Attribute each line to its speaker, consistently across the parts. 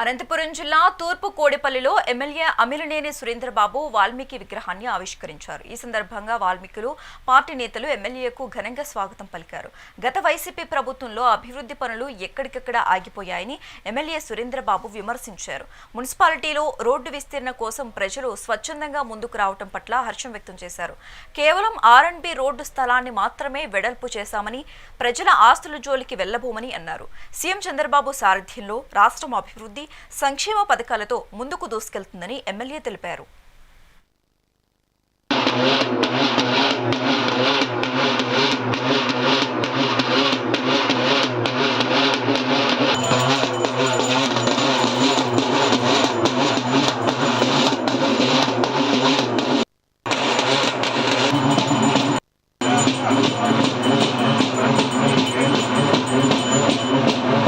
Speaker 1: అనంతపురం జిల్లా తూర్పు కోడిపల్లిలో ఎమ్మెల్యే అమిలినేని సురేంద్రబాబు వాల్మీకి విగ్రహాన్ని ఆవిష్కరించారు. ఈ సందర్భంగా వాల్మీకులు పార్టీ నేతలు ఎమ్మెల్యేకు ఘనంగా స్వాగతం పలికారు. గత వైసీపీ ప్రభుత్వంలో అభివృద్ధి పనులు ఎక్కడికక్కడ ఆగిపోయాయని ఎమ్మెల్యే సురేంద్రబాబు విమర్శించారు. మున్సిపాలిటీలో రోడ్డు విస్తీర్ణ కోసం ప్రజలు స్వచ్ఛందంగా ముందుకు రావటం పట్ల హర్షం వ్యక్తం చేశారు. కేవలం ఆర్ అండ్ బి రోడ్డు స్థలాన్ని మాత్రమే వెడల్పు చేశామని ప్రజల ఆస్తుల జోలికి వెళ్ళబోమని అన్నారు. సీఎం చంద్రబాబు సారథ్యంలో రాష్ట్రం అభివృద్ధి సంక్షేమ పథకాలతో ముందుకు దూసుకెళ్తుందని ఎమ్మెల్యే తెలిపారు.
Speaker 2: జై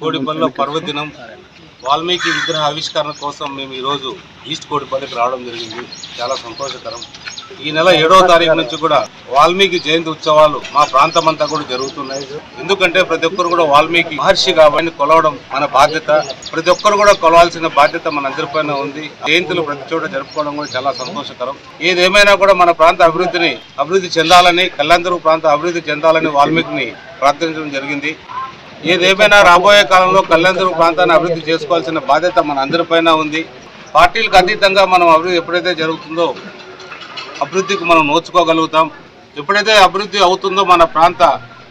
Speaker 3: కోడిపల్లిలో పర్వదినం వాల్మీకి విగ్రహ ఆవిష్కరణ కోసం మేము ఈరోజు ఈస్ట్ కోడిపల్లికి రావడం జరిగింది. చాలా సంతోషకరం. ఈ నెల ఏడవ తారీఖు నుంచి కూడా వాల్మీకి జయంతి ఉత్సవాలు మా ప్రాంతం అంతా కూడా జరుగుతున్నాయి. ఎందుకంటే ప్రతి ఒక్కరు కూడా వాల్మీకి మహర్షి కాబట్టి కొలవడం మన బాధ్యత. ప్రతి ఒక్కరు కూడా కొలవాల్సిన బాధ్యత మన అందరిపైన ఉంది. జయంతులు ప్రతి చోట జరుపుకోవడం కూడా చాలా సంతోషకరం. ఏదేమైనా కూడా మన ప్రాంత అభివృద్ధిని అభివృద్ధి చెందాలని కళ్యాణదుర్గ ప్రాంత అభివృద్ధి చెందాలని వాల్మీకిని ప్రార్థించడం జరిగింది. ఏదేమైనా రాబోయే కాలంలో కళ్యాణదుర్గ ప్రాంతాన్ని అభివృద్ధి చేసుకోవాల్సిన బాధ్యత మన అందరిపైన ఉంది. పార్టీలకు అతీతంగా మనం అభివృద్ధి ఎప్పుడైతే జరుగుతుందో అభివృద్ధికి మనం నోచుకోగలుగుతాం. ఎప్పుడైతే అభివృద్ధి అవుతుందో మన ప్రాంత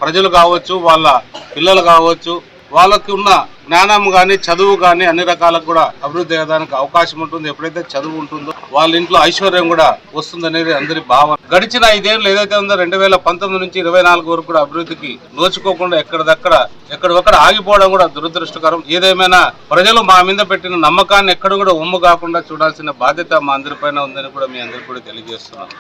Speaker 3: ప్రజలు కావచ్చు వాళ్ళ పిల్లలు కావచ్చు వాళ్ళకి ఉన్న జ్ఞానం కానీ చదువు కానీ అన్ని రకాలకు కూడా అభివృద్ధి అయ్యేదానికి అవకాశం ఉంటుంది. ఎప్పుడైతే చదువు ఉంటుందో వాళ్ళ ఇంట్లో ఐశ్వర్యం కూడా వస్తుందనేది అందరి భావన. గడిచిన ఐదేళ్ళు ఏదైతే ఉందో రెండు వేల పంతొమ్మిది నుంచి ఇరవై నాలుగు వరకు కూడా అభివృద్ధికి నోచుకోకుండా ఎక్కడిదక్కడ ఎక్కడొక్కడ ఆగిపోవడం కూడా దురదృష్టకరం. ఏదేమైనా ప్రజలు మా మీద పెట్టిన నమ్మకాన్ని ఎక్కడ కూడా ఉమ్ము కాకుండా చూడాల్సిన బాధ్యత మా అందరిపైన ఉందని కూడా మీ అందరికీ కూడా తెలియజేస్తున్నాను.